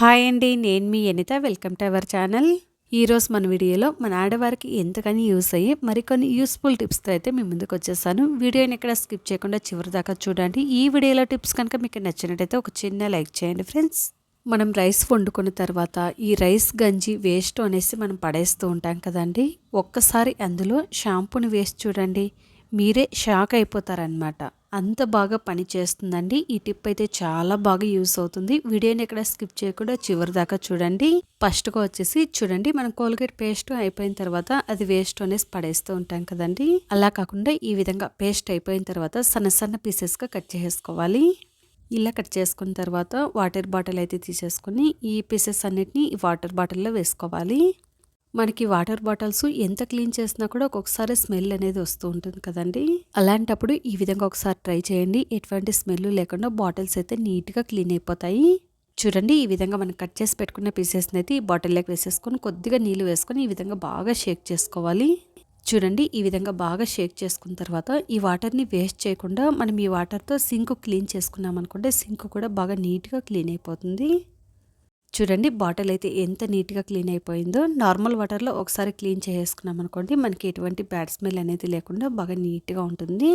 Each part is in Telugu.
హాయ్ అండి నేను మీ Anitha. Welcome to our channel. ఈరోజు మన వీడియోలో మన ఆడవారికి ఎంతకని యూస్ అయ్యి మరికొన్ని యూస్ఫుల్ టిప్స్తో అయితే మీ ముందుకు వచ్చేసాను. వీడియోని ఎక్కడ స్కిప్ చేయకుండా చివరి దాకా చూడండి. ఈ వీడియోలో టిప్స్ కనుక మీకు నచ్చినట్టయితే ఒక చిన్న లైక్ చేయండి ఫ్రెండ్స్. మనం రైస్ వండుకున్న తర్వాత ఈ రైస్ గంజి వేస్ట్ అనేసి మనం పడేస్తూ ఉంటాం కదండి. ఒక్కసారి అందులో షాంపూని వేసి చూడండి. మీరే షాక్ అయిపోతారనమాట అంత బాగా పని చేస్తుందండి ఈ టిప్ అయితే చాలా బాగా యూస్ అవుతుంది. వీడియోని ఎక్కడ స్కిప్ చేయకుండా చివరి దాకా చూడండి. ఫస్ట్గా వచ్చేసి చూడండి మనం కోల్గేట్ పేస్ట్ అయిపోయిన తర్వాత అది వేస్ట్ అనేసి పడేస్తూ ఉంటాం కదండి. అలా కాకుండా ఈ విధంగా పేస్ట్ అయిపోయిన తర్వాత సన్న సన్న పీసెస్గా కట్ చేసుకోవాలి ఇలా కట్ చేసుకున్న తర్వాత వాటర్ బాటిల్ అయితే తీసేసుకొని ఈ పీసెస్ అన్నిటిని వాటర్ బాటిల్లో వేసుకోవాలి. మనకి వాటర్ బాటిల్స్ ఎంత క్లీన్ చేసినా కూడా ఒక్కొక్కసారి స్మెల్ అనేది వస్తూ ఉంటుంది కదండి. అలాంటప్పుడు ఈ విధంగా ఒకసారి ట్రై చేయండి. ఎటువంటి స్మెల్ లేకుండా బాటిల్స్ అయితే నీట్గా క్లీన్ అయిపోతాయి. చూడండి ఈ విధంగా మనం కట్ చేసి పెట్టుకున్న పీసెస్ని అయితే ఈ బాటిల్లోకి వేసేసుకొని కొద్దిగా నీళ్ళు వేసుకొని ఈ విధంగా బాగా షేక్ చేసుకోవాలి. చూడండి ఈ విధంగా బాగా షేక్ చేసుకున్న తర్వాత ఈ వాటర్ని వేస్ట్ చేయకుండా మనం ఈ వాటర్తో సింక్ క్లీన్ చేసుకున్నాం అనుకుంటే సింక్ కూడా బాగా నీట్గా క్లీన్ అయిపోతుంది. చూడండి బాటిల్ అయితే ఎంత నీట్గా క్లీన్ అయిపోయిందో. నార్మల్ వాటర్లో ఒకసారి క్లీన్ చేసుకున్నాం అనుకోండి మనకి ఎటువంటి బ్యాడ్ స్మెల్ అనేది లేకుండా బాగా నీట్గా ఉంటుంది.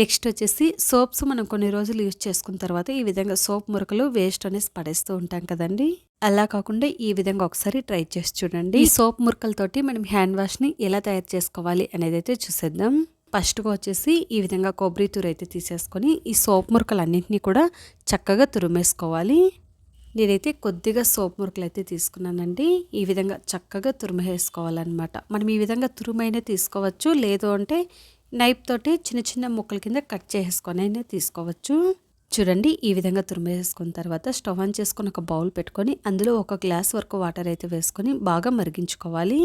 నెక్స్ట్ వచ్చేసి సోప్స్ మనం కొన్ని రోజులు యూజ్ చేసుకున్న తర్వాత ఈ విధంగా సోప్ మురకలు వేస్ట్ అనేసి పడేస్తూ ఉంటాం కదండి. అలా కాకుండా ఈ విధంగా ఒకసారి ట్రై చేసి చూడండి. ఈ సోప్ మురకలతోటి మనం హ్యాండ్ వాష్ని ఎలా తయారు చేసుకోవాలి అనేది అయితే చూసేద్దాం. ఫస్ట్గా వచ్చేసి ఈ విధంగా కొబ్బరి తూరు అయితే తీసేసుకొని ఈ సోప్ మురకలు అన్నింటినీ కూడా చక్కగా తురిమేసుకోవాలి. నేనైతే కొద్దిగా సోప్ మురుకులు అయితే తీసుకున్నానండి. ఈ విధంగా చక్కగా తురుమేసుకోవాలన్నమాట. మనం ఈ విధంగా తురుమైనా తీసుకోవచ్చు. లేదు అంటే నైఫ్ తోటి చిన్న చిన్న ముక్కల కింద కట్ చేసుకొని అయినా తీసుకోవచ్చు. చూడండి ఈ విధంగా తురిమేసుకున్న తర్వాత స్టవ్ ఆన్ చేసుకొని ఒక బౌల్ పెట్టుకొని అందులో ఒక గ్లాస్ వరకు వాటర్ అయితే వేసుకొని బాగా మరిగించుకోవాలి.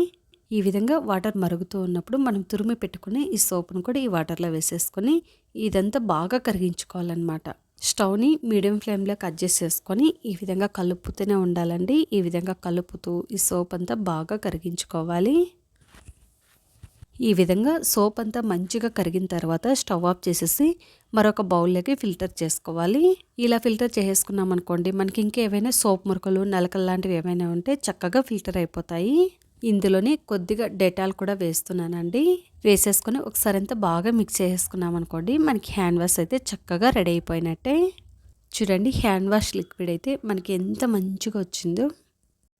ఈ విధంగా వాటర్ మరుగుతూ ఉన్నప్పుడు మనం తురిమి పెట్టుకుని ఈ సోప్ను కూడా ఈ వాటర్లో వేసేసుకొని ఇదంతా బాగా కరిగించుకోవాలన్నమాట. స్టవ్ని మీడియం ఫ్లేమ్లో కట్ చేసుకొని ఈ విధంగా కలుపుతూనే ఉండాలండి. ఈ విధంగా కలుపుతూ ఈ సోప్ అంతా బాగా కరిగించుకోవాలి. ఈ విధంగా సోప్ అంతా మంచిగా కరిగిన తర్వాత స్టవ్ ఆఫ్ చేసేసి మరొక బౌల్లోకి ఫిల్టర్ చేసుకోవాలి. ఇలా ఫిల్టర్ చేసుకున్నాం అనుకోండి మనకి ఇంకేమైనా సోప్ మురకలు నలకలు లాంటివి ఏమైనా ఉంటే చక్కగా ఫిల్టర్ అయిపోతాయి. ఇందులోనే కొద్దిగా డెటాల్ కూడా వేస్తున్నానండి. వేసేసుకొని ఒకసారి అంతా బాగా మిక్స్ చేసుకున్నాం అనుకోండి మనకి హ్యాండ్ వాష్ అయితే చక్కగా రెడీ అయిపోయినట్టే. చూడండి హ్యాండ్ వాష్ లిక్విడ్ అయితే మనకి ఎంత మంచిగా వచ్చిందో.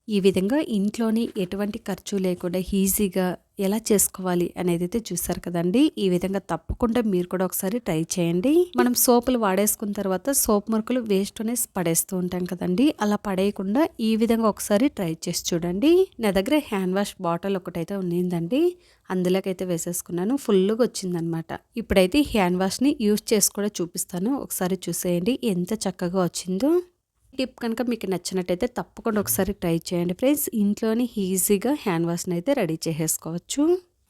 ఈ విధంగా ఇంట్లోని ఎటువంటి ఖర్చు లేకుండా ఈజీగా ఎలా చేసుకోవాలి అనేది అయితే చూసారు కదండి. ఈ విధంగా తప్పకుండా మీరు కూడా ఒకసారి ట్రై చేయండి. మనం సోపులు వాడేసుకున్న తర్వాత సోప్ మురుకులు వేస్ట్ అనేసి పడేస్తూ ఉంటాం కదండి. అలా పడేయకుండా ఈ విధంగా ఒకసారి ట్రై చేసి చూడండి. నా దగ్గర హ్యాండ్ వాష్ బాటిల్ ఒకటైతే ఉన్నిందండి అందులోకైతే వేసేసుకున్నాను. ఫుల్గా వచ్చిందనమాట ఇప్పుడైతే హ్యాండ్ వాష్ని యూజ్ చేసి కూడా చూపిస్తాను. ఒకసారి చూసేయండి. ఎంత చక్కగా వచ్చిందో. టిప్ కనుక మీకు నచ్చినట్టయితే తప్పకుండా ఒకసారి ట్రై చేయండి ఫ్రెండ్స్. ఇంట్లోనే ఈజీగా హ్యాండ్ వాష్ని అయితే రెడీ చేసేసుకోవచ్చు.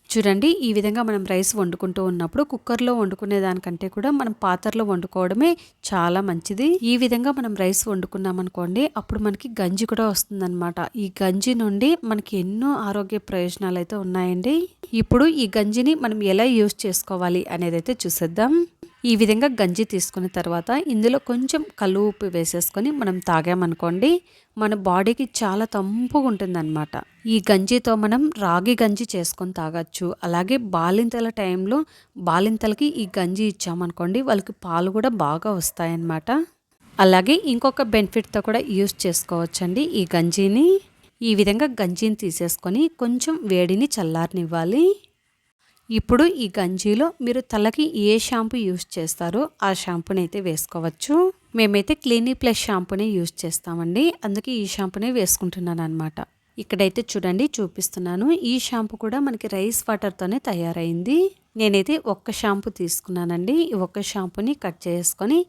చూడండి ఈ విధంగా మనం రైస్ వండుకుంటూ ఉన్నప్పుడు కుక్కర్లో వండుకునే దానికంటే కూడా మనం పాత్రలో వండుకోవడమే చాలా మంచిది. ఈ విధంగా మనం రైస్ వండుకున్నాం అనుకోండి అప్పుడు మనకి గంజి కూడా వస్తుందన్నమాట. ఈ గంజి నుండి మనకి ఎన్నో ఆరోగ్య ప్రయోజనాలు అయితే ఉన్నాయండి. ఇప్పుడు ఈ గంజిని మనం ఎలా యూజ్ చేసుకోవాలి అనేది అయితే చూసేద్దాం. ఈ విధంగా గంజి తీసుకున్న తర్వాత ఇందులో కొంచెం కళ్ళు ఉప్పు వేసేసుకొని మనం తాగామనుకోండి మన బాడీకి చాలా తంపుగా ఉంటుందన్నమాట ఈ గంజితో మనం రాగి గంజి చేసుకొని తాగొచ్చు. అలాగే బాలింతల టైంలో బాలింతలకి ఈ గంజి ఇచ్చామనుకోండి వాళ్ళకి పాలు కూడా బాగా వస్తాయన్నమాట. అలాగే ఇంకొక బెనిఫిట్తో కూడా యూస్ చేసుకోవచ్చండి ఈ గంజిని. ఈ విధంగా గంజిని తీసేసుకొని కొంచెం వేడిని చల్లారనివ్వాలి. ఇప్పుడు ఈ గంజీలో మీరు తలకి ఏ షాంపూ యూస్ చేస్తారో ఆ షాంపూని అయితే వేసుకోవచ్చు. మేమైతే క్లీనీ ప్లస్ షాంపూనే యూస్ చేస్తామండి. అందుకే ఈ షాంపూనే వేసుకుంటున్నాను అనమాట ఇక్కడైతే చూడండి చూపిస్తున్నాను. ఈ షాంపూ కూడా మనకి రైస్ వాటర్తోనే తయారైంది. నేనైతే ఒక్క షాంపూ తీసుకున్నానండి. ఈ ఒక్క షాంపూని కట్ చేసుకొని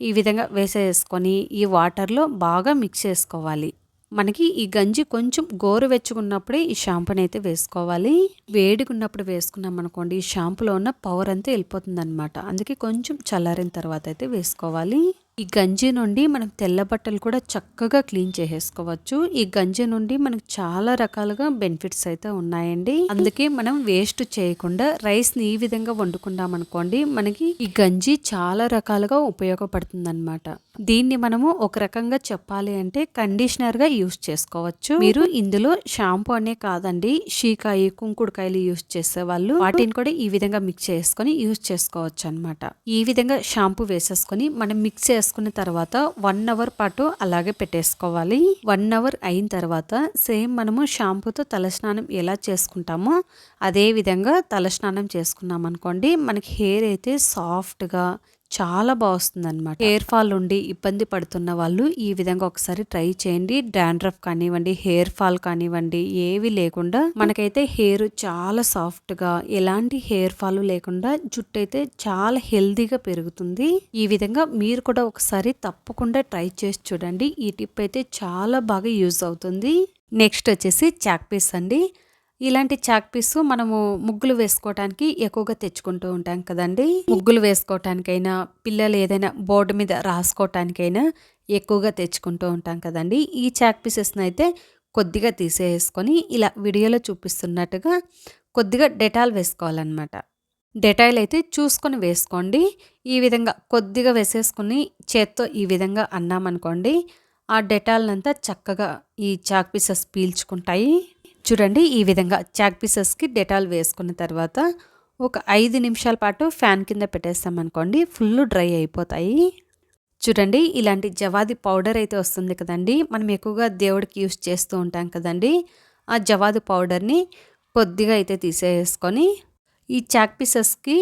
ఈ విధంగా వేసేసుకొని ఈ వాటర్లో బాగా మిక్స్ చేసుకోవాలి. మనకి ఈ గంజి కొంచెం గోరువెచ్చుకున్నప్పుడే ఈ షాంపూని అయితే వేసుకోవాలి. వేడిగున్నప్పుడు వేసుకున్నాం అనుకోండి ఈ షాంపూలో ఉన్న పవర్ అంతా వెళ్ళిపోతుంది అనమాట అందుకే కొంచెం చల్లారిన తర్వాత అయితే వేసుకోవాలి. ఈ గంజి నుండి మనం తెల్ల బట్టలు కూడా చక్కగా క్లీన్ చేసేసుకోవచ్చు. ఈ గంజి నుండి మనకు చాలా రకాలుగా బెనిఫిట్స్ అయితే ఉన్నాయండి. అందుకే మనం వేస్ట్ చేయకుండా రైస్ని ఈ విధంగా వండుకున్నాం అనుకోండి మనకి ఈ గంజి చాలా రకాలుగా ఉపయోగపడుతుంది అనమాట దీన్ని మనము ఒక రకంగా చెప్పాలి అంటే కండిషనర్గా యూస్ చేసుకోవచ్చు. మీరు ఇందులో షాంపూ అనే కాదండి షీకాయి కుంకుడుకాయలు యూస్ చేసే వాళ్ళు వాటిని కూడా ఈ విధంగా మిక్స్ చేసుకొని యూస్ చేసుకోవచ్చు అనమాట ఈ విధంగా షాంపూ వేసేసుకొని మనం మిక్స్ చేసుకున్న తర్వాత వన్ అవర్ పాటు అలాగే పెట్టేసుకోవాలి. వన్ అవర్ అయిన తర్వాత సేమ్ మనము షాంపూతో తలస్నానం ఎలా చేసుకుంటామో అదే విధంగా తలస్నానం చేసుకున్నాం అనుకోండి మనకి హెయిర్ అయితే సాఫ్ట్గా చాలా బాగుస్తుంది అనమాట హెయిర్ ఫాల్ ఉండి ఇబ్బంది పడుతున్న వాళ్ళు ఈ విధంగా ఒకసారి ట్రై చేయండి. డాండ్రఫ్ కానివ్వండి హెయిర్ ఫాల్ కానివ్వండి ఏవి లేకుండా మనకైతే హెయిర్ చాలా సాఫ్ట్గా ఎలాంటి హెయిర్ ఫాల్ లేకుండా జుట్టు అయితే చాలా హెల్దీగా పెరుగుతుంది. ఈ విధంగా మీరు కూడా ఒకసారి తప్పకుండా ట్రై చేసి చూడండి. ఈ టిప్ అయితే చాలా బాగా యూజ్ అవుతుంది. నెక్స్ట్ వచ్చేసి చాక్ పీస్ అండి. ఇలాంటి చాక్ పీస్ మనము ముగ్గులు వేసుకోవటానికి ఎక్కువగా తెచ్చుకుంటూ ఉంటాం కదండి. ముగ్గులు వేసుకోవటానికైనా పిల్లలు ఏదైనా బోర్డు మీద రాసుకోవటానికైనా ఎక్కువగా తెచ్చుకుంటూ ఉంటాం కదండి. ఈ చాక్ పీసెస్ని అయితే కొద్దిగా తీసేసుకొని ఇలా వీడియోలో చూపిస్తున్నట్టుగా కొద్దిగా డెటాల్ వేసుకోవాలన్నమాట. డెటాయిల్ అయితే చూసుకొని వేసుకోండి. ఈ విధంగా కొద్దిగా వేసేసుకుని చేత్తో ఈ విధంగా అన్నామనుకోండి ఆ డెటాల్నంతా చక్కగా ఈ చాక్ పీసెస్ పీల్చుకుంటాయి. చూడండి ఈ విధంగా చాక్ పీసెస్కి డెటాల్ వేసుకున్న తర్వాత ఒక ఐదు నిమిషాల పాటు ఫ్యాన్ కింద పెట్టేస్తామనుకోండి ఫుల్ డ్రై అయిపోతాయి. చూడండి ఇలాంటి జవాది పౌడర్ అయితే వస్తుంది కదండి మనం ఎక్కువగా దేవుడికి యూస్ చేస్తూ ఉంటాం కదండి ఆ జవాది పౌడర్ని కొద్దిగా అయితే తీసేసుకొని ఈ చాక్ పీసెస్కి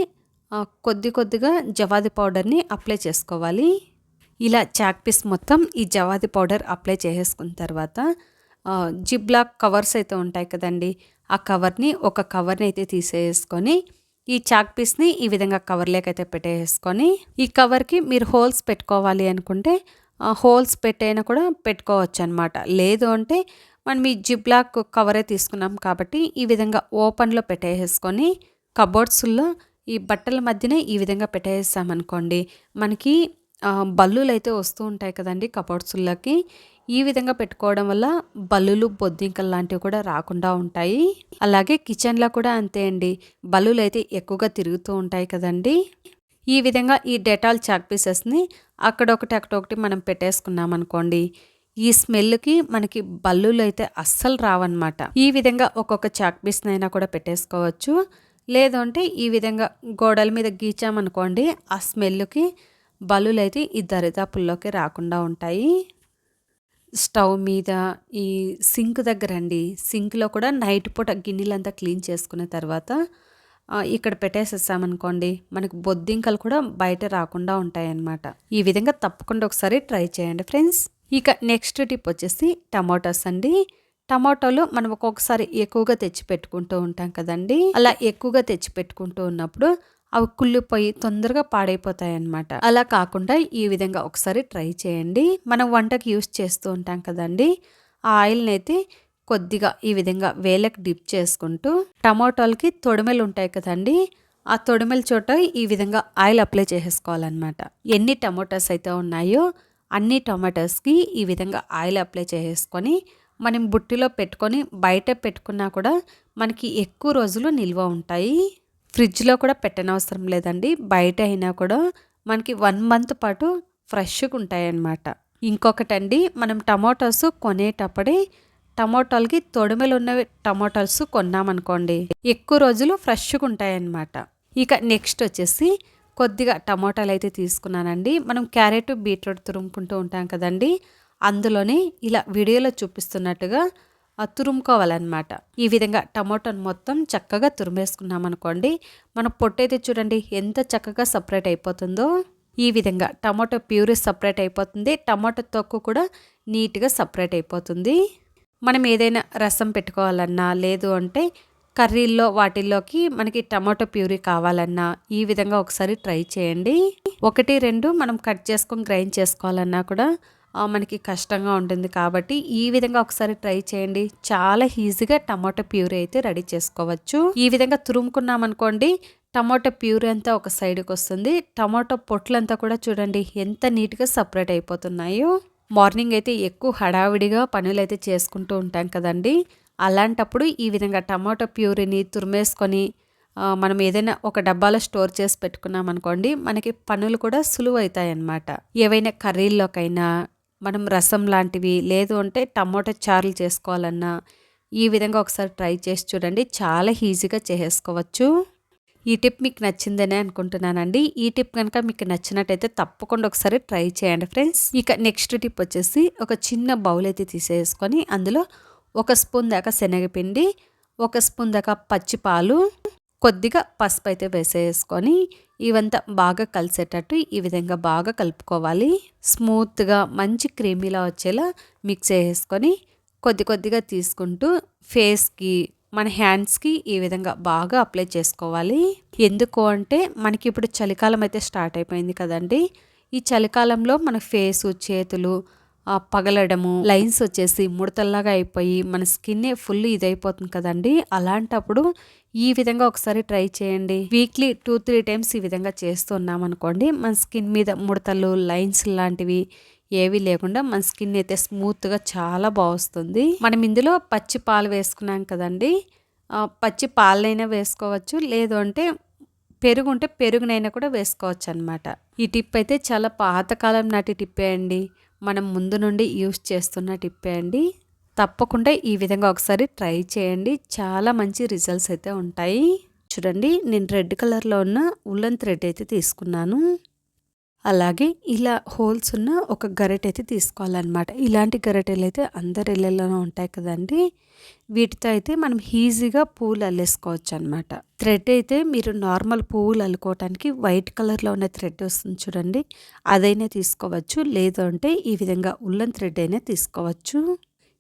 కొద్ది కొద్దిగా జవాది పౌడర్ని అప్లై చేసుకోవాలి. ఇలా చాక్ పీస్ మొత్తం ఈ జవాది పౌడర్ అప్లై చేసేసుకున్న తర్వాత జిబ్లాక్ కవర్స్ అయితే ఉంటాయి కదండి. ఆ కవర్ని ఒక కవర్ని అయితే తీసేసుకొని ఈ చాక్ పీస్ని ఈ విధంగా కవర్లోకైతే పెట్టేసుకొని ఈ కవర్కి మీరు హోల్స్ పెట్టుకోవాలి అనుకుంటే హోల్స్ పెట్టైనా కూడా పెట్టుకోవచ్చు అనమాట లేదు అంటే మనం ఈ జిబ్లాక్ కవరే తీసుకున్నాం కాబట్టి ఈ విధంగా ఓపెన్లో పెట్టేసుకొని కబోర్డ్స్లో ఈ బట్టల మధ్యనే ఈ విధంగా పెట్టేసామనుకోండి మనకి బల్లులు అయితే వస్తూ ఉంటాయి కదండి కబోర్డ్స్లోకి ఈ విధంగా పెట్టుకోవడం వల్ల బల్లులు బొద్దింకలు లాంటివి కూడా రాకుండా ఉంటాయి. అలాగే కిచెన్లో కూడా అంతే అండి. బల్లులు అయితే ఎక్కువగా తిరుగుతూ ఉంటాయి కదండి. ఈ విధంగా ఈ డెటాల్ చాక్ పీసెస్ని అక్కడొకటి అక్కడొకటి మనం పెట్టేసుకున్నాం అనుకోండి ఈ స్మెల్కి మనకి బల్లులు అయితే అస్సలు రావన్నమాట. ఈ విధంగా ఒక్కొక్క చాక్ పీస్నైనా కూడా పెట్టేసుకోవచ్చు. లేదంటే ఈ విధంగా గోడల మీద గీచామనుకోండి ఆ స్మెల్కి బలులైతే ఈ దరిదాపుల్లోకి రాకుండా ఉంటాయి. స్టవ్ మీద ఈ సింక్ దగ్గర అండి సింక్లో కూడా నైట్ పూట గిన్నెలంతా క్లీన్ చేసుకున్న తర్వాత ఇక్కడ పెట్టేసేసామనుకోండి మనకు బొద్దింకలు కూడా బయట రాకుండా ఉంటాయన్నమాట. ఈ విధంగా తప్పకుండా ఒకసారి ట్రై చేయండి ఫ్రెండ్స్. ఇక నెక్స్ట్ టిప్ వచ్చేసి టమాటోస్ అండి. టమాటోలు మనం ఒక్కొక్కసారి ఎక్కువగా తెచ్చి పెట్టుకుంటూ ఉంటాం కదండి. అలా ఎక్కువగా తెచ్చి పెట్టుకుంటూ ఉన్నప్పుడు అవి కుళ్ళిపోయి తొందరగా పాడైపోతాయి అన్నమాట అలా కాకుండా ఈ విధంగా ఒకసారి ట్రై చేయండి. మనం వంటకి యూస్ చేస్తూ ఉంటాం కదండి. ఆ ఆయిల్ని అయితే కొద్దిగా ఈ విధంగా వేలకు డిప్ చేసుకుంటూ టమాటోలకి తొడిమెలు ఉంటాయి కదండి. ఆ తొడిమెల చోట ఈ విధంగా ఆయిల్ అప్లై చేసేసుకోవాలన్నమాట. ఎన్ని టమాటోస్ అయితే ఉన్నాయో అన్ని టమాటోస్కి ఈ విధంగా ఆయిల్ అప్లై చేసేసుకొని మనం బుట్టిలో పెట్టుకొని బయట పెట్టుకున్నా కూడా మనకి ఎక్కువ రోజులు నిల్వ ఉంటాయి. ఫ్రిడ్జ్లో కూడా పెట్టనవసరం లేదండి. బయట అయినా కూడా మనకి వన్ మంత్ పాటు ఫ్రెష్గా ఉంటాయన్నమాట ఇంకొకటండి మనం టమాటోస్ కొనేటప్పుడే టమాటోలకి తొడిమెలు ఉన్న టమాటోస్ కొన్నామనుకోండి ఎక్కువ రోజులు ఫ్రెష్గా ఉంటాయన్నమాట ఇక నెక్స్ట్ వచ్చేసి కొద్దిగా టమాటాలు అయితే తీసుకున్నానండి. మనం క్యారెట్ బీట్రూట్ తురుముకుంటూ ఉంటాం కదండి అందులోనే ఇలా వీడియోలో చూపిస్తున్నట్టుగా తురుముకోవాలన్నమాట. ఈ విధంగా టమాటోని మొత్తం చక్కగా తురిమేసుకున్నామనుకోండి మన పొట్టయితే చూడండి ఎంత చక్కగా సపరేట్ అయిపోతుందో. ఈ విధంగా టమాటో ప్యూరీ సపరేట్ అయిపోతుంది టమాటో తొక్కు కూడా నీట్గా సపరేట్ అయిపోతుంది. మనం ఏదైనా రసం పెట్టుకోవాలన్నా లేదు అంటే కర్రీల్లో వాటిల్లోకి మనకి టమాటో ప్యూరీ కావాలన్నా ఈ విధంగా ఒకసారి ట్రై చేయండి. ఒకటి రెండు మనం కట్ చేసుకొని గ్రైండ్ చేసుకోవాలన్నా కూడా మనకి కష్టంగా ఉంటుంది కాబట్టి ఈ విధంగా ఒకసారి ట్రై చేయండి. చాలా ఈజీగా టమాటో ప్యూరీ అయితే రెడీ చేసుకోవచ్చు. ఈ విధంగా తురుముకున్నాం అనుకోండి టమాటో ప్యూరీ అంతా ఒక సైడ్కి వస్తుంది. టమాటో పొట్లంతా కూడా చూడండి ఎంత నీట్గా సపరేట్ అయిపోతున్నాయో. మార్నింగ్ అయితే ఎక్కువ హడావిడిగా పనులు అయితే చేసుకుంటూ ఉంటాం కదండి. అలాంటప్పుడు ఈ విధంగా టమాటో ప్యూరీని తురిమేసుకొని మనం ఏదైనా ఒక డబ్బాలో స్టోర్ చేసి పెట్టుకున్నాం అనుకోండి మనకి పనులు కూడా సులువు అవుతాయి అన్నమాట ఏవైనా కర్రీల్లోకైనా మనం రసం లాంటివి లేదు అంటే టమాటో చారులు చేసుకోవాలన్నా ఈ విధంగా ఒకసారి ట్రై చేసి చూడండి. చాలా ఈజీగా చేసేసుకోవచ్చు ఈ టిప్ మీకు నచ్చిందనే అనుకుంటున్నానండి. ఈ టిప్ కనుక మీకు నచ్చినట్టయితే తప్పకుండా ఒకసారి ట్రై చేయండి ఫ్రెండ్స్. ఇక నెక్స్ట్ టిప్ వచ్చేసి ఒక చిన్న బౌల్ అయితే తీసేసుకొని అందులో ఒక స్పూన్ దాకా శనగపిండి ఒక స్పూన్ దాకా పచ్చిపాలు కొద్దిగా పసుపు అయితే వేసేసుకొని ఇవంతా బాగా కలిసేటట్టు ఈ విధంగా బాగా కలుపుకోవాలి. స్మూత్గా మంచి క్రీమీలా వచ్చేలా మిక్స్ చేసుకొని కొద్ది కొద్దిగా తీసుకుంటూ ఫేస్కి మన హ్యాండ్స్కి ఈ విధంగా బాగా అప్లై చేసుకోవాలి. ఎందుకు అంటే మనకి ఇప్పుడు చలికాలం అయితే స్టార్ట్ అయిపోయింది కదండి. ఈ చలికాలంలో మన ఫేసు చేతులు పగలడము లైన్స్ వచ్చేసి ముడతల్లాగా అయిపోయి మన స్కిన్నే ఫుల్ ఇదైపోతుంది కదండి. అలాంటప్పుడు ఈ విధంగా ఒకసారి ట్రై చేయండి. వీక్లీ టూ త్రీ టైమ్స్ ఈ విధంగా చేస్తున్నాం అనుకోండి మన స్కిన్ మీద ముడతలు లైన్స్ లాంటివి ఏవి లేకుండా మన స్కిన్ అయితే స్మూత్గా చాలా బాగుస్తుంది. మనం ఇందులో పచ్చి పాలు వేసుకున్నాం కదండి. పచ్చి పాలనైనా వేసుకోవచ్చు లేదు అంటే పెరుగు ఉంటే పెరుగునైనా కూడా వేసుకోవచ్చు అనమాట ఈ టిప్ అయితే చాలా పాతకాలం నాటి టిప్పే అండి. మనం ముందు నుండి యూస్ చేస్తున్న టిప్పే అండి. తప్పకుండా ఈ విధంగా ఒకసారి ట్రై చేయండి. చాలా మంచి రిజల్ట్స్ అయితే ఉంటాయి. చూడండి నేను రెడ్ కలర్లో ఉన్న ఉల్లన్ థ్రెడ్ అయితే తీసుకున్నాను. అలాగే ఇలా హోల్స్ ఉన్న ఒక గరిటె అయితే తీసుకోవాలన్నమాట. ఇలాంటి గరెటలు అయితే అందరి ఇళ్ళలోనే ఉంటాయి కదండి. వీటితో అయితే మనం ఈజీగా పూలు అల్లేసుకోవచ్చు అనమాట థ్రెడ్ అయితే మీరు నార్మల్ పువ్వులు అల్లుకోవటానికి వైట్ కలర్లో ఉన్న థ్రెడ్ వస్తుంది చూడండి. అదైనా తీసుకోవచ్చు. లేదు అంటే ఈ విధంగా ఉల్లన్ థ్రెడ్ అయినా తీసుకోవచ్చు.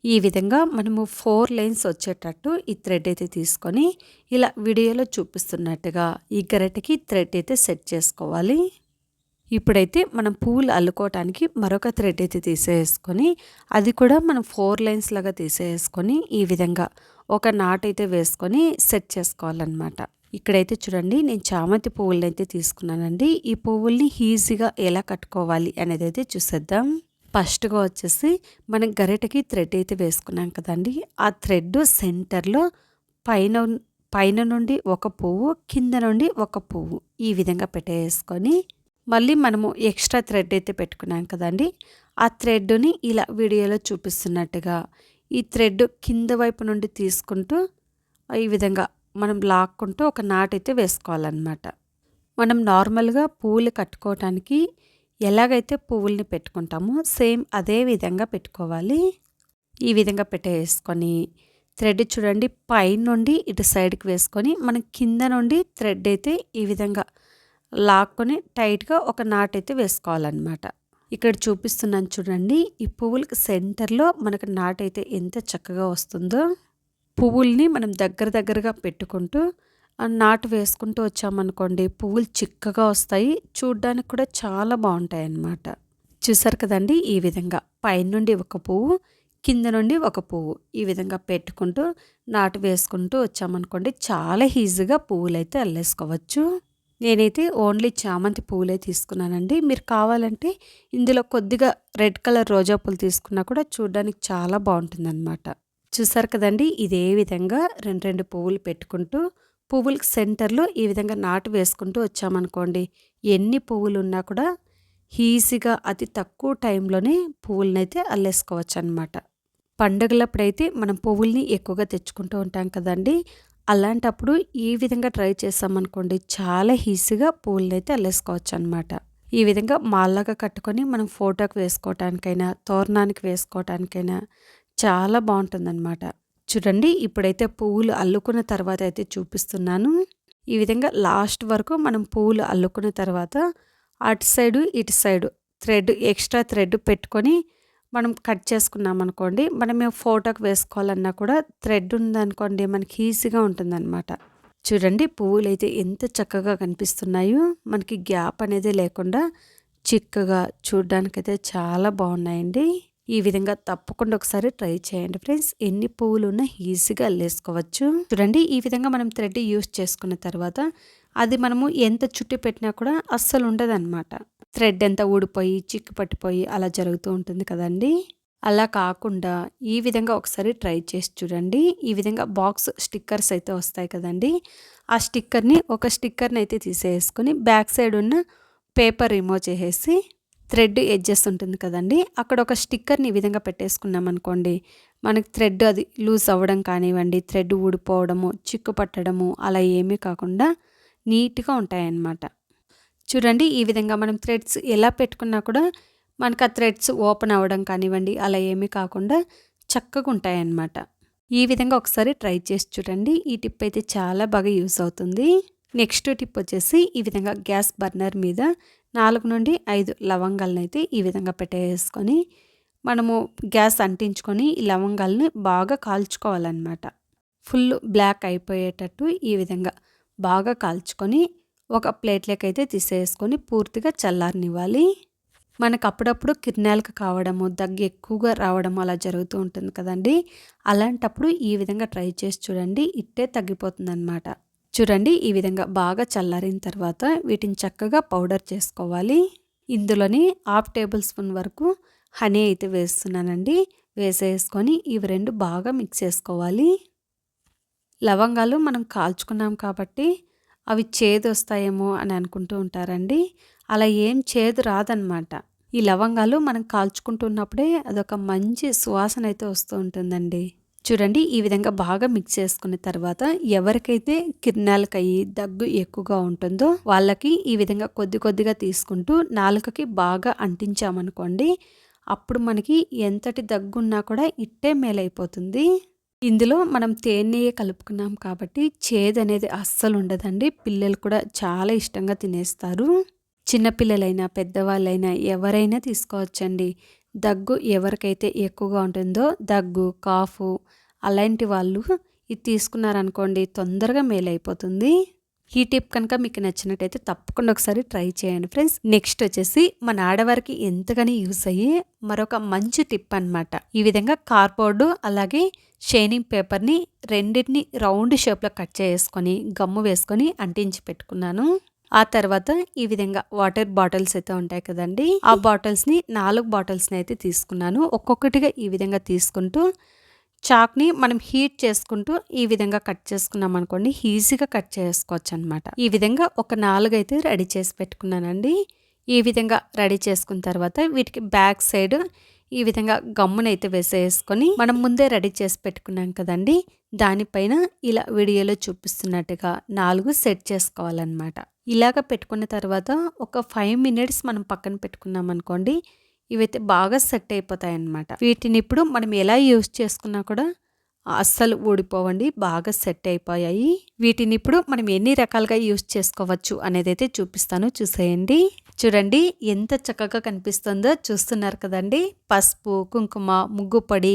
ఈ విధంగా మనము ఫోర్ లైన్స్ వచ్చేటట్టు ఈ థ్రెడ్ అయితే తీసుకొని ఇలా వీడియోలో చూపిస్తున్నట్టుగా ఈ గరెటకి థ్రెడ్ అయితే సెట్ చేసుకోవాలి. ఇప్పుడైతే మనం పూలు అల్లుకోవటానికి మరొక థ్రెడ్ అయితే తీసేసుకొని అది కూడా మనం ఫోర్ లైన్స్ లాగా తీసేసుకొని ఈ విధంగా ఒక నాట్ అయితే వేసుకొని సెట్ చేసుకోవాలన్నమాట. ఇక్కడైతే చూడండి నేను చామంతి పువ్వులను అయితే తీసుకున్నానండి. ఈ పువ్వుల్ని ఈజీగా ఎలా కట్టుకోవాలి అనేది అయితే చూసేద్దాం. ఫస్ట్గా వచ్చేసి మనం గరిటకి థ్రెడ్ అయితే వేసుకున్నాం కదండి. ఆ థ్రెడ్ సెంటర్లో పైన పైన నుండి ఒక పువ్వు కింద నుండి ఒక పువ్వు ఈ విధంగా పెట్టేసుకొని మళ్ళీ మనము ఎక్స్ట్రా థ్రెడ్ అయితే పెట్టుకున్నాం కదండి. ఆ థ్రెడ్ని ఇలా వీడియోలో చూపిస్తున్నట్టుగా ఈ థ్రెడ్ కింద వైపు నుండి తీసుకుంటూ ఈ విధంగా మనం లాక్కుంటూ ఒక నాట్ అయితే వేసుకోవాలన్నమాట. మనం నార్మల్గా పువ్వులు కట్టుకోవటానికి ఎలాగైతే పువ్వుల్ని పెట్టుకుంటామో సేమ్ అదే విధంగా పెట్టుకోవాలి. ఈ విధంగా పెట్టేసుకొని థ్రెడ్ చూడండి పైనుండి ఇటు సైడ్కి వేసుకొని మనం కింద నుండి థ్రెడ్ అయితే ఈ విధంగా లాక్కొని టైట్గా ఒక నాట్ అయితే వేసుకోవాలన్నమాట. ఇక్కడ చూపిస్తున్నాను చూడండి ఈ పువ్వులకి సెంటర్లో మనకు నాట్ అయితే ఎంత చక్కగా వస్తుందో. పువ్వుల్ని మనం దగ్గర దగ్గరగా పెట్టుకుంటూ నాటు వేసుకుంటూ వచ్చామనుకోండి పువ్వులు చిక్కగా వస్తాయి. చూడ్డానికి కూడా చాలా బాగుంటాయి అన్నమాట చూసారు కదండి ఈ విధంగా పైనుండి ఒక పువ్వు కింద నుండి ఒక పువ్వు ఈ విధంగా పెట్టుకుంటూ నాటు వేసుకుంటూ వచ్చామనుకోండి చాలా ఈజీగా పువ్వులు అయితే అల్లేసుకోవచ్చు. నేనైతే ఓన్లీ చామంతి పువ్వులే తీసుకున్నానండి. మీరు కావాలంటే ఇందులో కొద్దిగా రెడ్ కలర్ రోజా పూలు తీసుకున్నా కూడా చూడడానికి చాలా బాగుంటుందన్నమాట. చూసారు కదండి ఇదే విధంగా రెండు రెండు పువ్వులు పెట్టుకుంటూ పువ్వులకి సెంటర్లో ఈ విధంగా నాటు వేసుకుంటూ వచ్చామనుకోండి ఎన్ని పువ్వులు ఉన్నా కూడా ఈజీగా అతి తక్కువ టైంలోనే పువ్వులనైతే అల్లేసుకోవచ్చు అనమాట పండుగలప్పుడైతే మనం పువ్వుల్ని ఎక్కువగా తెచ్చుకుంటూ ఉంటాం కదండి అలాంటప్పుడు ఈ విధంగా ట్రై చేసామనుకోండి చాలా ఈజీగా పూలని అయితే అల్లేసుకోవచ్చు అనమాట ఈ విధంగా మాల్లాగా కట్టుకొని మనం ఫోటోకి వేసుకోవటానికైనా తోరణానికి వేసుకోవటానికైనా చాలా బాగుంటుందన్నమాట. చూడండి ఇప్పుడైతే పువ్వులు అల్లుకున్న తర్వాత అయితే చూపిస్తున్నాను. ఈ విధంగా లాస్ట్ వరకు మనం పువ్వులు అల్లుకున్న తర్వాత అటు సైడు ఇటు సైడు థ్రెడ్ ఎక్స్ట్రా థ్రెడ్ పెట్టుకొని మనం కట్ చేసుకున్నాం అనుకోండి మనం ఫోటోకి వేసుకోవాలన్నా కూడా థ్రెడ్ ఉందనుకోండి మనకి ఈజీగా ఉంటుందన్నమాట. చూడండి పువ్వులు అయితే ఎంత చక్కగా కనిపిస్తున్నాయో. మనకి గ్యాప్ అనేది లేకుండా చిక్కగా చూడ్డానికైతే చాలా బాగున్నాయండి. ఈ విధంగా తప్పకుండా ఒకసారి ట్రై చేయండి ఫ్రెండ్స్. ఎన్ని పువ్వులు ఉన్నా ఈజీగా అల్లేసుకోవచ్చు. చూడండి ఈ విధంగా మనం థ్రెడ్ యూస్ చేసుకున్న తర్వాత అది మనము ఎంత చుట్టి పెట్టినా కూడా అస్సలు ఉండదన్నమాట. థ్రెడ్ అంతా ఊడిపోయి చిక్కు పట్టిపోయి అలా జరుగుతూ ఉంటుంది కదండి. అలా కాకుండా ఈ విధంగా ఒకసారి ట్రై చేసి చూడండి. ఈ విధంగా బాక్స్ స్టిక్కర్స్ అయితే వస్తాయి కదండి. ఆ స్టిక్కర్ని ఒక స్టిక్కర్ని అయితే తీసేసుకొని బ్యాక్ సైడ్ ఉన్న పేపర్ రిమూవ్ చేసేసి థ్రెడ్ ఎడ్జెస్ ఉంటుంది కదండి. అక్కడ ఒక స్టిక్కర్ని ఈ విధంగా పెట్టేసుకున్నాం అనుకోండి మనకి థ్రెడ్ అది లూజ్ అవ్వడం కానివ్వండి థ్రెడ్ ఊడిపోవడము చిక్కు పట్టడము అలా ఏమీ కాకుండా నీట్గా ఉంటాయన్నమాట. చూడండి ఈ విధంగా మనం థ్రెడ్స్ ఎలా పెట్టుకున్నా కూడా మనకు ఆ థ్రెడ్స్ ఓపెన్ అవ్వడం కానివ్వండి అలా ఏమీ కాకుండా చక్కగా ఉంటాయన్నమాట. ఈ విధంగా ఒకసారి ట్రై చేసి చూడండి ఈ టిప్ అయితే చాలా బాగా యూస్ అవుతుంది. నెక్స్ట్ టిప్ వచ్చేసి ఈ విధంగా గ్యాస్ బర్నర్ మీద నాలుగు నుండి ఐదు లవంగాలను అయితే ఈ విధంగా పెట్టేసుకొని మనము గ్యాస్ అంటించుకొని ఈ లవంగాలని బాగా కాల్చుకోవాలన్నమాట. ఫుల్ బ్లాక్ అయిపోయేటట్టు ఈ విధంగా బాగా కాల్చుకొని ఒక ప్లేట్లోకి అయితే తీసేసుకొని పూర్తిగా చల్లారనివ్వాలి. మనకు అప్పుడప్పుడు కిరణాలకు కావడము దగ్గు ఎక్కువగా రావడం అలా జరుగుతూ ఉంటుంది కదండి. అలాంటప్పుడు ఈ విధంగా ట్రై చేసి చూడండి ఇట్టే తగ్గిపోతుంది అనమాట చూడండి ఈ విధంగా బాగా చల్లారిన తర్వాత వీటిని చక్కగా పౌడర్ చేసుకోవాలి. ఇందులోని హాఫ్ టేబుల్ స్పూన్ వరకు హనీ అయితే వేస్తున్నానండి. వేసేసుకొని ఇవి రెండు బాగా మిక్స్ చేసుకోవాలి. లవంగాలు మనం కాల్చుకున్నాం కాబట్టి అవి చేదు వస్తాయేమో అని అనుకుంటూ ఉంటారండి. అలా ఏం చేదు రాదనమాట ఈ లవంగాలు మనం కాల్చుకుంటున్నప్పుడే అదొక మంచి సువాసన అయితే వస్తూ ఉంటుందండి. చూడండి ఈ విధంగా బాగా మిక్స్ చేసుకున్న తర్వాత ఎవరికైతే కిరణాలకయ్యి దగ్గు ఎక్కువగా ఉంటుందో వాళ్ళకి ఈ విధంగా కొద్ది కొద్దిగా తీసుకుంటూ నాలుకకి బాగా అంటించామనుకోండి అప్పుడు మనకి ఎంతటి దగ్గున్నా కూడా ఇట్టే మేలైపోతుంది. ఇందులో మనం తేనెయ్య కలుపుకున్నాం కాబట్టి చేదు అనేది అస్సలు ఉండదండి పిల్లలు కూడా చాలా ఇష్టంగా తినేస్తారు. చిన్నపిల్లలైనా పెద్దవాళ్ళైనా ఎవరైనా తీసుకోవచ్చండి. దగ్గు ఎవరికైతే ఎక్కువగా ఉంటుందో దగ్గు కాఫు అలాంటి వాళ్ళు ఇది తీసుకున్నారనుకోండి తొందరగా మేలైపోతుంది. ఈ టిప్ కనుక మీకు నచ్చినట్టయితే తప్పకుండా ఒకసారి ట్రై చేయండి ఫ్రెండ్స్. నెక్స్ట్ వచ్చేసి మన ఆడవారికి ఎంతగానో యూస్ అయ్యే మరొక మంచి టిప్ అనమాట ఈ విధంగా కార్బోర్డు అలాగే షైనింగ్ పేపర్ని రెండింటిని రౌండ్ షేప్లో కట్ చేసుకొని గమ్ము వేసుకొని అంటించి పెట్టుకున్నాను. ఆ తర్వాత ఈ విధంగా వాటర్ బాటిల్స్ అయితే ఉంటాయి కదండి ఆ బాటిల్స్ని నాలుగు బాటిల్స్ని అయితే తీసుకున్నాను. ఒక్కొక్కటిగా ఈ విధంగా తీసుకుంటూ చాక్ని మనం హీట్ చేసుకుంటూ ఈ విధంగా కట్ చేసుకున్నాం అనుకోండి ఈజీగా కట్ చేసుకోవచ్చు అనమాట ఈ విధంగా ఒక నాలుగు అయితే రెడీ చేసి పెట్టుకున్నానండి. ఈ విధంగా రెడీ చేసుకున్న తర్వాత వీటికి బ్యాక్ సైడ్ ఈ విధంగా గమ్మునైతే వేసేసుకొని మనం ముందే రెడీ చేసి పెట్టుకున్నాం కదండి. దానిపైన ఇలా వీడియోలో చూపిస్తున్నట్టుగా నాలుగు సెట్ చేసుకోవాలన్నమాట. ఇలాగ పెట్టుకున్న తర్వాత ఒక ఫైవ్ మినిట్స్ మనం పక్కన పెట్టుకున్నాం అనుకోండి ఇవైతే బాగా సెట్ అయిపోతాయి అన్నమాట వీటిని ఇప్పుడు మనం ఎలా యూస్ చేసుకున్నా కూడా అస్సలు ఊడిపోవండి బాగా సెట్ అయిపోయాయి. వీటిని ఇప్పుడు మనం ఎన్ని రకాలుగా యూస్ చేసుకోవచ్చు అనేది అయితే చూపిస్తాను చూసేయండి. చూడండి ఎంత చక్కగా కనిపిస్తుందో చూస్తున్నారు కదండి. పసుపు కుంకుమ ముగ్గు పొడి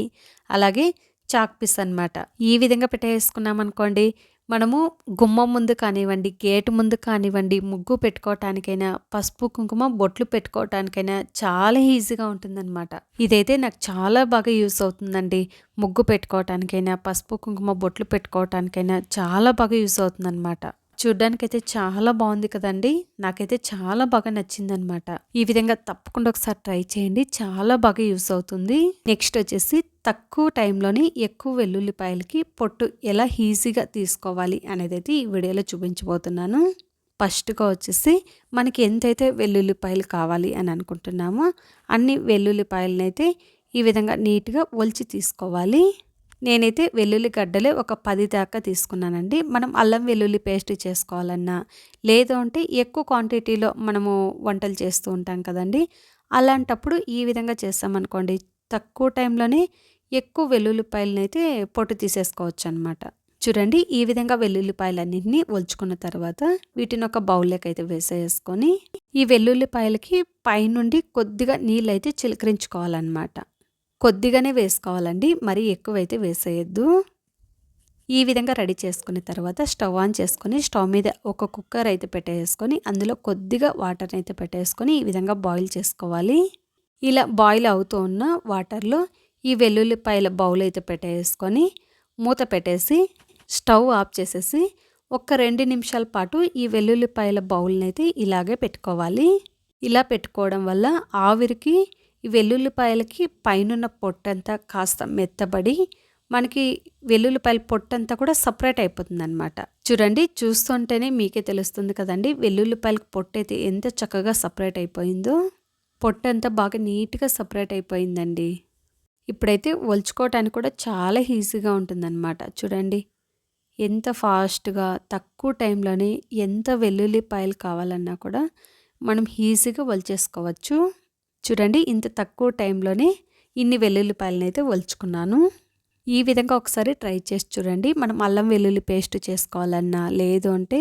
అలాగే చాక్ పీస్ అనమాట ఈ విధంగా పెట్టేసుకున్నాం అనుకోండి మనము గుమ్మం ముందు కానివ్వండి గేటు ముందు కానివ్వండి ముగ్గు పెట్టుకోవటానికైనా పసుపు కుంకుమ బొట్లు పెట్టుకోవటానికైనా చాలా ఈజీగా ఉంటుందన్నమాట. ఇదైతే నాకు చాలా బాగా యూస్ అవుతుందండి. ముగ్గు పెట్టుకోవటానికైనా పసుపు కుంకుమ బొట్లు పెట్టుకోవటానికైనా చాలా బాగా యూస్ అవుతుందన్నమాట. చూడ్డానికైతే చాలా బాగుంది కదండి. నాకైతే చాలా బాగా నచ్చిందనమాట ఈ విధంగా తప్పకుండా ఒకసారి ట్రై చేయండి. చాలా బాగా యూస్ అవుతుంది. నెక్స్ట్ వచ్చేసి తక్కువ టైంలోని ఎక్కువ వెల్లుల్లిపాయలకి పొట్టు ఎలా ఈజీగా తీసుకోవాలి అనేది అయితే ఈ వీడియోలో చూపించబోతున్నాను. ఫస్ట్గా వచ్చేసి మనకి ఎంతైతే వెల్లుల్లిపాయలు కావాలి అని అనుకుంటున్నామో అన్ని వెల్లుల్లిపాయలనైతే ఈ విధంగా నీట్గా ఒలిచి తీసుకోవాలి. నేనైతే వెల్లుల్లి గడ్డలే ఒక పది దాకా తీసుకున్నానండి. మనం అల్లం వెల్లుల్లి పేస్ట్ చేసుకోవాలన్నా లేదు అంటే ఎక్కువ క్వాంటిటీలో మనము వంటలు చేస్తూ ఉంటాం కదండి. అలాంటప్పుడు ఈ విధంగా చేస్తామనుకోండి తక్కువ టైంలోనే ఎక్కువ వెల్లుల్లిపాయలనైతే అయితే పొట్టు తీసేసుకోవచ్చు అనమాట చూడండి ఈ విధంగా వెల్లుల్లిపాయలన్నింటినీ ఒలుచుకున్న తర్వాత వీటిని ఒక బౌల్లోకి అయితే వేసేసుకొని ఈ వెల్లుల్లిపాయలకి పైనుండి కొద్దిగా నీళ్ళు అయితే చిలకరించుకోవాలన్నమాట. కొద్దిగానే వేసుకోవాలండి. మరీ ఎక్కువైతే వేసేయద్దు. ఈ విధంగా రెడీ చేసుకున్న తర్వాత స్టవ్ ఆన్ చేసుకొని స్టవ్ మీద ఒక కుక్కర్ అయితే పెట్టేసుకొని అందులో కొద్దిగా వాటర్ అయితే పెట్టేసుకొని ఈ విధంగా బాయిల్ చేసుకోవాలి. ఇలా బాయిల్ అవుతూ ఉన్న వాటర్లో ఈ వెల్లుల్లిపాయల బౌల్ అయితే పెట్టేసుకొని మూత పెట్టేసి స్టవ్ ఆఫ్ చేసేసి ఒక రెండు నిమిషాల పాటు ఈ వెల్లుల్లిపాయల బౌల్ని అయితే ఇలాగే పెట్టుకోవాలి. ఇలా పెట్టుకోవడం వల్ల ఆవిరికి ఈ వెల్లుల్లిపాయలకి పైనున్న పొట్టంతా కాస్త మెత్తబడి మనకి వెల్లుల్లిపాయల పొట్టంతా కూడా సపరేట్ అయిపోతుంది అనమాట చూడండి చూస్తుంటేనే మీకే తెలుస్తుంది కదండి వెల్లుల్లిపాయలకి పొట్టు అయితే ఎంత చక్కగా సపరేట్ అయిపోయిందో. పొట్టంతా బాగా నీట్గా సపరేట్ అయిపోయిందండి. ఇప్పుడైతే ఒలుచుకోవటానికి కూడా చాలా ఈజీగా ఉంటుందన్నమాట. చూడండి ఎంత ఫాస్ట్గా తక్కువ టైంలోనే ఎంత వెల్లుల్లిపాయలు కావాలన్నా కూడా మనం ఈజీగా వలిచేసుకోవచ్చు చూడండి ఇంత తక్కువ టైంలోనే ఇన్ని వెల్లుల్లిపాయలను అయితే వలుచుకున్నాను ఈ విధంగా ఒకసారి ట్రై చేసి చూడండి. మనం అల్లం వెల్లుల్లి పేస్ట్ చేసుకోవాలన్నా లేదు అంటే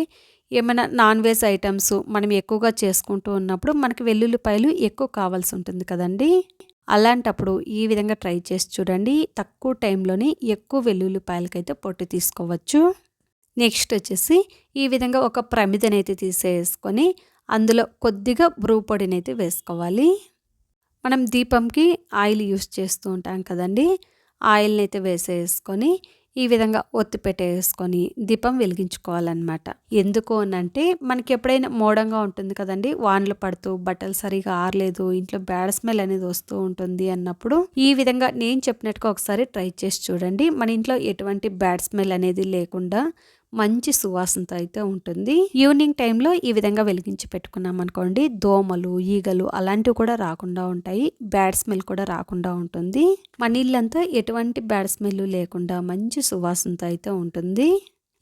ఏమైనా నాన్ వెజ్ ఐటమ్స్ మనం ఎక్కువగా చేసుకుంటూ ఉన్నప్పుడు మనకి వెల్లుల్లిపాయలు ఎక్కువ కావాల్సి ఉంటుంది కదండి. అలాంటప్పుడు ఈ విధంగా ట్రై చేసి చూడండి. తక్కువ టైంలోనే ఎక్కువ వెల్లుల్లిపాయలకైతే పొట్టు తీసుకోవచ్చు. నెక్స్ట్ వచ్చేసి ఈ విధంగా ఒక ప్రమిదనైతే తీసేసుకొని అందులో కొద్దిగా బ్రూ పొడినైతే వేసుకోవాలి. మనం దీపంకి ఆయిల్ యూస్ చేస్తూ ఉంటాం కదండి. ఆయిల్ని అయితే వేసేసుకొని ఈ విధంగా ఒత్తి పెట్టేసుకొని దీపం వెలిగించుకోవాలన్నమాట. ఎందుకు అనంటే మనకి ఎప్పుడైనా మోడంగా ఉంటుంది కదండి. వానలు పడుతూ బట్టలు సరిగా ఆరలేదు ఇంట్లో బ్యాడ్ స్మెల్ అనేది వస్తూ ఉంటుంది అన్నప్పుడు ఈ విధంగా నేను చెప్పినట్టుగా ఒకసారి ట్రై చేసి చూడండి. మన ఇంట్లో ఎటువంటి బ్యాడ్ స్మెల్ అనేది లేకుండా మంచి సువాసనతో అయితే ఉంటుంది. ఈవినింగ్ టైంలో ఈ విధంగా వెలిగించి పెట్టుకున్నాం అనుకోండి. దోమలు ఈగలు అలాంటివి కూడా రాకుండా ఉంటాయి. బ్యాడ్ స్మెల్ కూడా రాకుండా ఉంటుంది. మన ఇల్లంతా ఎటువంటి బ్యాడ్ స్మెల్ లేకుండా మంచి సువాసనతో అయితే ఉంటుంది.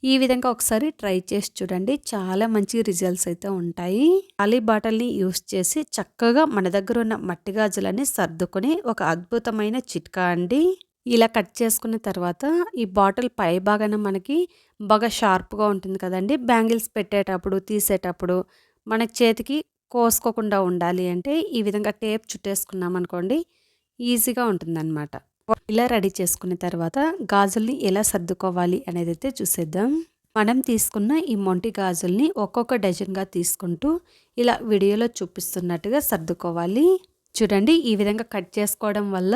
ఈ విధంగా ఒకసారి ట్రై చేసి చూడండి. చాలా మంచి రిజల్ట్స్ అయితే ఉంటాయి. ఖాళీ బాటల్ని యూస్ చేసి చక్కగా మన దగ్గర ఉన్న మట్టి గాజులని సర్దుకొని ఒక అద్భుతమైన చిట్కా అండి. ఇలా కట్ చేసుకున్న తర్వాత ఈ బాటిల్ పై భాగాన మనకి బాగా షార్ప్గా ఉంటుంది కదండి. బ్యాంగిల్స్ పెట్టేటప్పుడు తీసేటప్పుడు మన చేతికి కోసుకోకుండా ఉండాలి అంటే ఈ విధంగా టేప్ చుట్టేసుకున్నాం అనుకోండి ఈజీగా ఉంటుందన్నమాట. ఇలా రెడీ చేసుకున్న తర్వాత గాజుల్ని ఎలా సర్దుకోవాలి అనేది అయితే చూసేద్దాం. మనం తీసుకున్న ఈ మొంటి గాజుల్ని ఒక్కొక్క డజన్గా తీసుకుంటూ ఇలా వీడియోలో చూపిస్తున్నట్టుగా సర్దుకోవాలి. చూడండి ఈ విధంగా కట్ చేసుకోవడం వల్ల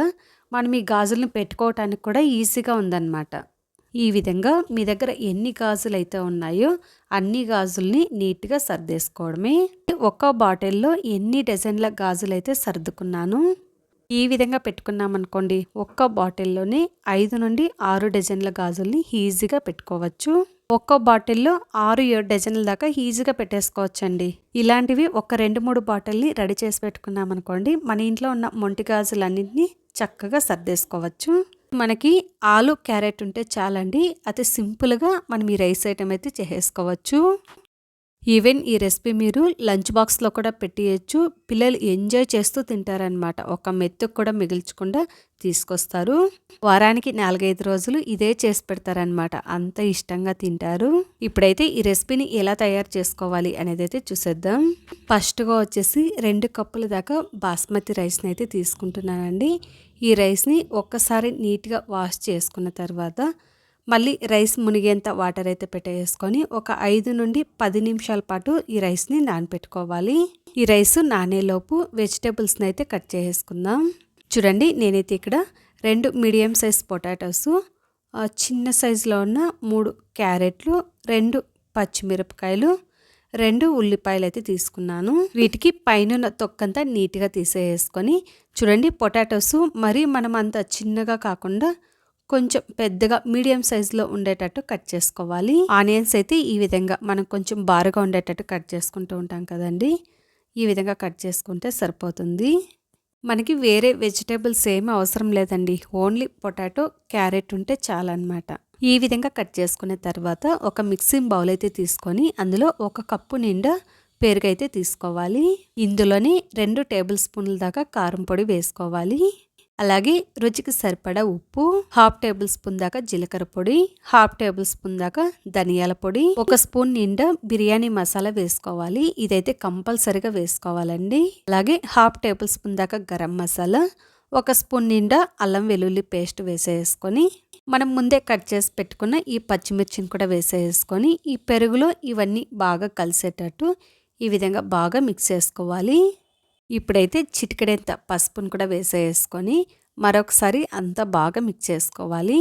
మనం ఈ గాజులను పెట్టుకోవటానికి కూడా ఈజీగా ఉందన్నమాట. ఈ విధంగా మీ దగ్గర ఎన్ని గాజులు అయితే ఉన్నాయో అన్ని గాజుల్ని నీట్గా సర్దేసుకోవడమే. ఒక్క బాటిల్లో ఎన్ని డజన్ల గాజులు అయితే సర్దుకున్నాను ఈ విధంగా పెట్టుకున్నామనుకోండి ఒక్క బాటిల్లోనే ఐదు నుండి ఆరు డజన్ల గాజుల్ని ఈజీగా పెట్టుకోవచ్చు. ఒక్క బాటిల్లో ఆరు ఏడు డజన్ల దాకా ఈజీగా పెట్టేసుకోవచ్చండి. ఇలాంటివి ఒక రెండు మూడు బాటిల్ని రెడీ చేసి పెట్టుకున్నాం అనుకోండి మన ఇంట్లో ఉన్న మొంటి గాజులన్నింటినీ చక్కగా సర్దేసుకోవచ్చు. మనకి ఆలు క్యారెట్ ఉంటే చాలండి. అతి సింపుల్గా మనం ఈ రైస్ ఐటెం అయితే చేసేసుకోవచ్చు. ఈవెన్ ఈ రెసిపీ మీరు లంచ్ బాక్స్లో కూడా పెట్టేయచ్చు. పిల్లలు ఎంజాయ్ చేస్తూ తింటారనమాట ఒక మెత్తుకు కూడా మిగిల్చకుండా తీసుకొస్తారు. వారానికి నాలుగైదు రోజులు ఇదే చేసి పెడతారనమాట అంత ఇష్టంగా తింటారు. ఇప్పుడైతే ఈ రెసిపీని ఎలా తయారు చేసుకోవాలి అనేది అయితే చూసేద్దాం. ఫస్ట్గా వచ్చేసి రెండు కప్పుల దాకా బాస్మతి రైస్ని అయితే తీసుకుంటున్నానండి. ఈ రైస్ని ఒక్కసారి నీట్గా వాష్ చేసుకున్న తర్వాత మళ్ళీ రైస్ మునిగేంత వాటర్ అయితే పెట్టేసుకొని ఒక ఐదు నుండి పది నిమిషాల పాటు ఈ రైస్ని నానపెట్టుకోవాలి. ఈ రైస్ నానేలోపు వెజిటేబుల్స్ని అయితే కట్ చేసుకుందాం చూడండి నేనైతే ఇక్కడ రెండు మీడియం సైజ్ పొటాటోస్ చిన్న సైజులో ఉన్న మూడు క్యారెట్లు రెండు పచ్చిమిరపకాయలు రెండు ఉల్లిపాయలు అయితే తీసుకున్నాను. వీటికి పైన తొక్కంతా నీట్గా తీసేసుకొని చూడండి పొటాటోస్ మరి మనం అంత చిన్నగా కాకుండా కొంచెం పెద్దగా మీడియం సైజులో ఉండేటట్టు కట్ చేసుకోవాలి. ఆనియన్స్ అయితే ఈ విధంగా మనం కొంచెం బారుగా ఉండేటట్టు కట్ చేసుకుంటూ ఉంటాం కదండి. ఈ విధంగా కట్ చేసుకుంటే సరిపోతుంది. మనకి వేరే వెజిటేబుల్స్ ఏమీ అవసరం లేదండి. ఓన్లీ పొటాటో క్యారెట్ ఉంటే చాలన్నమాట. ఈ విధంగా కట్ చేసుకున్న తర్వాత ఒక మిక్సింగ్ బౌల్ అయితే తీసుకొని అందులో ఒక కప్పు నిండా పెరుగైతే తీసుకోవాలి. ఇందులోని రెండు టేబుల్ స్పూన్ల దాకా కారం పొడి వేసుకోవాలి. అలాగే రుచికి సరిపడా ఉప్పు హాఫ్ టేబుల్ స్పూన్ దాకా జీలకర్ర పొడి హాఫ్ టేబుల్ స్పూన్ దాకా ధనియాల పొడి ఒక స్పూన్ నిండా బిర్యానీ మసాలా వేసుకోవాలి. ఇదైతే కంపల్సరిగా వేసుకోవాలండి. అలాగే హాఫ్ టేబుల్ స్పూన్ దాకా గరం మసాలా ఒక స్పూన్ నిండా అల్లం వెల్లుల్లి పేస్ట్ వేసేసుకొని మనం ముందే కట్ చేసి పెట్టుకున్న ఈ పచ్చిమిర్చిని కూడా వేసేసుకొని ఈ పెరుగులో ఇవన్నీ బాగా కలిసేటట్టు ఈ విధంగా బాగా మిక్స్ చేసుకోవాలి. ఇప్పుడైతే చిటికెడంత పసుపును కూడా వేసేసుకొని మరొకసారి అంతా బాగా మిక్స్ చేసుకోవాలి.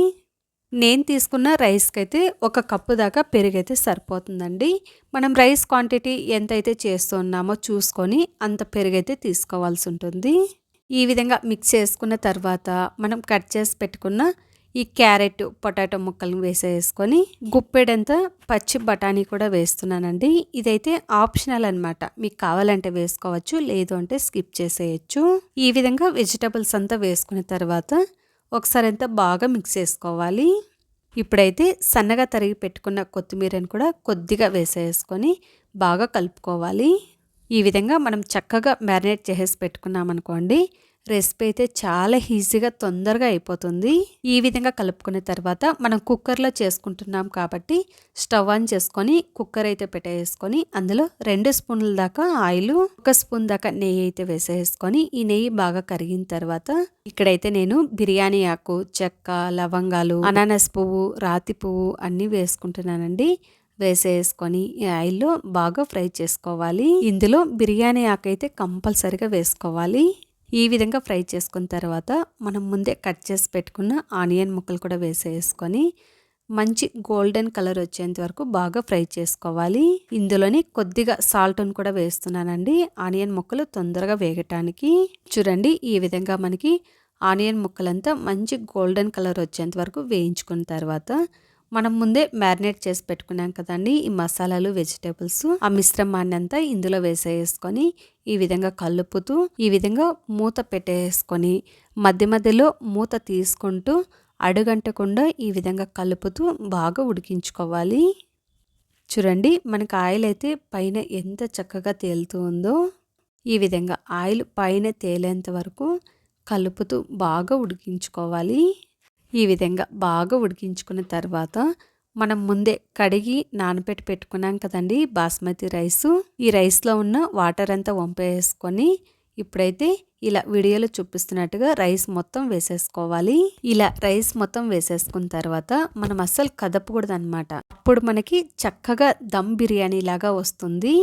నేను తీసుకున్న రైస్కి అయితే ఒక కప్పు దాకా పెరుగైతే సరిపోతుందండి. మనం రైస్ క్వాంటిటీ ఎంతైతే చేస్తున్నామో చూసుకొని అంత పెరుగైతే తీసుకోవాల్సి ఉంటుంది. ఈ విధంగా మిక్స్ చేసుకున్న తర్వాత మనం కట్ చేసి పెట్టుకున్న ఈ క్యారెట్ పొటాటో ముక్కలను వేసేసుకొని గుప్పెడంత పచ్చి బఠానీ కూడా వేస్తున్నానండి. ఇదైతే ఆప్షనల్ అనమాట మీకు కావాలంటే వేసుకోవచ్చు లేదు అంటే స్కిప్ చేసేయచ్చు. ఈ విధంగా వెజిటబుల్స్ అంతా వేసుకున్న తర్వాత ఒకసారి అంతా బాగా మిక్స్ చేసుకోవాలి. ఇప్పుడైతే సన్నగా తరిగి పెట్టుకున్న కొత్తిమీరని కూడా కొద్దిగా వేసేసుకొని బాగా కలుపుకోవాలి. ఈ విధంగా మనం చక్కగా మ్యారినేట్ చేసేసి పెట్టుకున్నామనుకోండి రెసిపీ అయితే చాలా ఈజీగా తొందరగా అయిపోతుంది. ఈ విధంగా కలుపుకున్న తర్వాత మనం కుక్కర్లో చేసుకుంటున్నాం కాబట్టి స్టవ్ ఆన్ చేసుకొని కుక్కర్ అయితే పెట్టేసుకొని అందులో రెండు స్పూన్ల దాకా ఆయిల్ ఒక స్పూన్ దాకా నెయ్యి అయితే వేసేసుకొని ఈ నెయ్యి బాగా కరిగిన తర్వాత ఇక్కడైతే నేను బిర్యానీ ఆకు చెక్క లవంగాలు అనానస్ పువ్వు రాతి పువ్వు అన్నీ వేసుకుంటున్నానండి. వేసేసుకొని ఈ ఆయిల్లో బాగా ఫ్రై చేసుకోవాలి. ఇందులో బిర్యానీ ఆకు అయితే కంపల్సరిగా వేసుకోవాలి. ఈ విధంగా ఫ్రై చేసుకున్న తర్వాత మనం ముందే కట్ చేసి పెట్టుకున్న ఆనియన్ ముక్కలు కూడా వేసేసుకొని మంచి గోల్డెన్ కలర్ వచ్చేంత వరకు బాగా ఫ్రై చేసుకోవాలి. ఇందులోని కొద్దిగా సాల్ట్ను కూడా వేస్తున్నానండి. ఆనియన్ ముక్కలు తొందరగా వేగటానికి చూడండి ఈ విధంగా మనకి ఆనియన్ ముక్కలంతా మంచి గోల్డెన్ కలర్ వచ్చేంత వరకు వేయించుకున్న తర్వాత మనం ముందే మ్యారినేట్ చేసి పెట్టుకున్నాం కదండి ఈ మసాలాలు వెజిటేబుల్స్. ఆ మిశ్రమాన్ని అంతా ఇందులో వేసేసుకొని ఈ విధంగా కలుపుతూ ఈ విధంగా మూత పెట్టేసుకొని మధ్య మధ్యలో మూత తీసుకుంటూ అడుగంటకుండా ఈ విధంగా కలుపుతూ బాగా ఉడికించుకోవాలి. చూడండి మనకు ఆయిల్ అయితే పైన ఎంత చక్కగా తేలుతూ ఉందో ఈ విధంగా ఆయిల్ పైన తేలేంత వరకు కలుపుతూ బాగా ఉడికించుకోవాలి. ఈ విధంగా బాగా ఉడికించుకున్న తర్వాత మనం ముందే కడిగి నానబెట్టి పెట్టుకున్నాం కదండి బాస్మతి రైస్. ఈ రైస్లో ఉన్న వాటర్ అంతా వంపేసుకొని ఇప్పుడైతే ఇలా వీడియోలో చూపిస్తున్నట్టుగా రైస్ మొత్తం వేసేసుకోవాలి. ఇలా రైస్ మొత్తం వేసేసుకున్న తర్వాత మనం అస్సలు కదపకూడదు అనమాట అప్పుడు మనకి చక్కగా దమ్ బిర్యానీ లాగా వస్తుంది.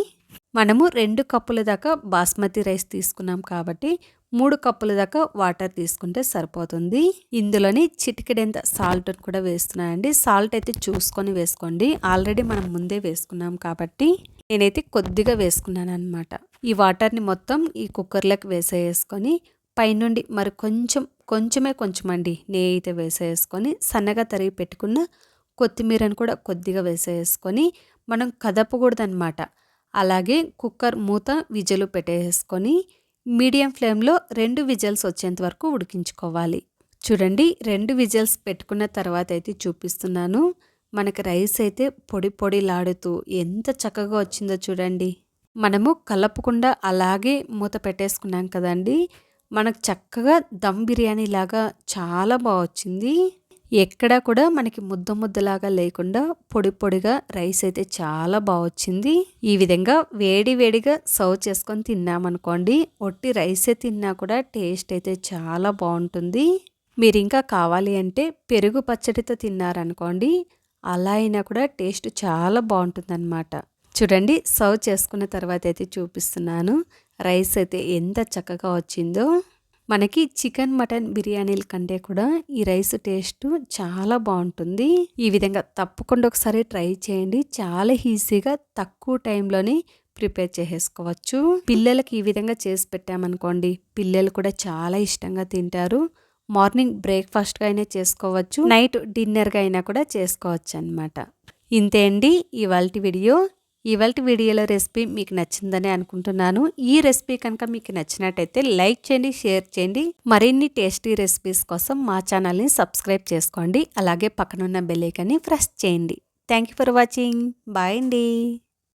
మనము రెండు కప్పుల దాకా బాస్మతి రైస్ తీసుకున్నాం కాబట్టి మూడు కప్పుల దాకా వాటర్ తీసుకుంటే సరిపోతుంది. ఇందులోని చిటికెడంత సాల్ట్ కూడా వేస్తున్నానండి. సాల్ట్ అయితే చూసుకొని వేసుకోండి. ఆల్రెడీ మనం ముందే వేసుకున్నాం కాబట్టి నేనైతే కొద్దిగా వేసుకున్నాను అనమాట ఈ వాటర్ని మొత్తం ఈ కుక్కర్లోకి వేసేసుకొని పైనుండి మరి కొంచెం కొంచెమే కొంచెం అండి నెయ్యి అయితే వేసేసుకొని సన్నగా తరిగి పెట్టుకున్న కొత్తిమీరను కూడా కొద్దిగా వేసేసుకొని మనం కదపకూడదనమాట అలాగే కుక్కర్ మూత విజలు పెట్టేసుకొని మీడియం ఫ్లేమ్లో రెండు విజల్స్ వచ్చేంత వరకు ఉడికించుకోవాలి. చూడండి రెండు విజల్స్ పెట్టుకున్న తర్వాత అయితే చూపిస్తున్నాను. మనకి రైస్ అయితే పొడి పొడిలాడుతూ ఎంత చక్కగా వచ్చిందో చూడండి. మనము కలపకుండా అలాగే మూత పెట్టేసుకున్నాం కదండి. మనకు చక్కగా దమ్ బిర్యానీ లాగా చాలా బాగా వచ్చింది. ఎక్కడా కూడా మనకి ముద్ద ముద్దలాగా లేకుండా పొడి పొడిగా రైస్ అయితే చాలా బాగా వచ్చింది. ఈ విధంగా వేడి వేడిగా సర్వ్ చేసుకొని తిన్నామనుకోండి ఒట్టి రైసే తిన్నా కూడా టేస్ట్ అయితే చాలా బాగుంటుంది. మీరు ఇంకా కావాలి అంటే పెరుగు పచ్చడితో తిన్నారనుకోండి అలా అయినా కూడా టేస్ట్ చాలా బాగుంటుందన్నమాట. చూడండి సర్వ్ చేసుకున్న తర్వాత అయితే చూపిస్తున్నాను. రైస్ అయితే ఎంత చక్కగా వచ్చిందో. మనకి చికెన్ మటన్ బిర్యానీల కంటే కూడా ఈ రైస్ టేస్ట్ చాలా బాగుంటుంది. ఈ విధంగా తప్పకుండా ఒకసారి ట్రై చేయండి. చాలా ఈజీగా తక్కువ టైంలోనే ప్రిపేర్ చేసేసుకోవచ్చు. పిల్లలకి ఈ విధంగా చేసి పెట్టామనుకోండి పిల్లలు కూడా చాలా ఇష్టంగా తింటారు. మార్నింగ్ బ్రేక్ఫాస్ట్గా అయినా చేసుకోవచ్చు నైట్ డిన్నర్గా అయినా కూడా చేసుకోవచ్చు అనమాట ఇంతే అండి ఇవాళ వీడియో. ఇవాళ వీడియోలో రెసిపీ మీకు నచ్చిందని అనుకుంటున్నాను. ఈ రెసిపీ కనుక మీకు నచ్చినట్టయితే లైక్ చేయండి షేర్ చేయండి. మరిన్ని టేస్టీ రెసిపీస్ కోసం మా ఛానల్ని సబ్స్క్రైబ్ చేసుకోండి. అలాగే పక్కనున్న బెల్లైకన్ని ప్రెస్ చేయండి. Thank you for watching. Bye అండి.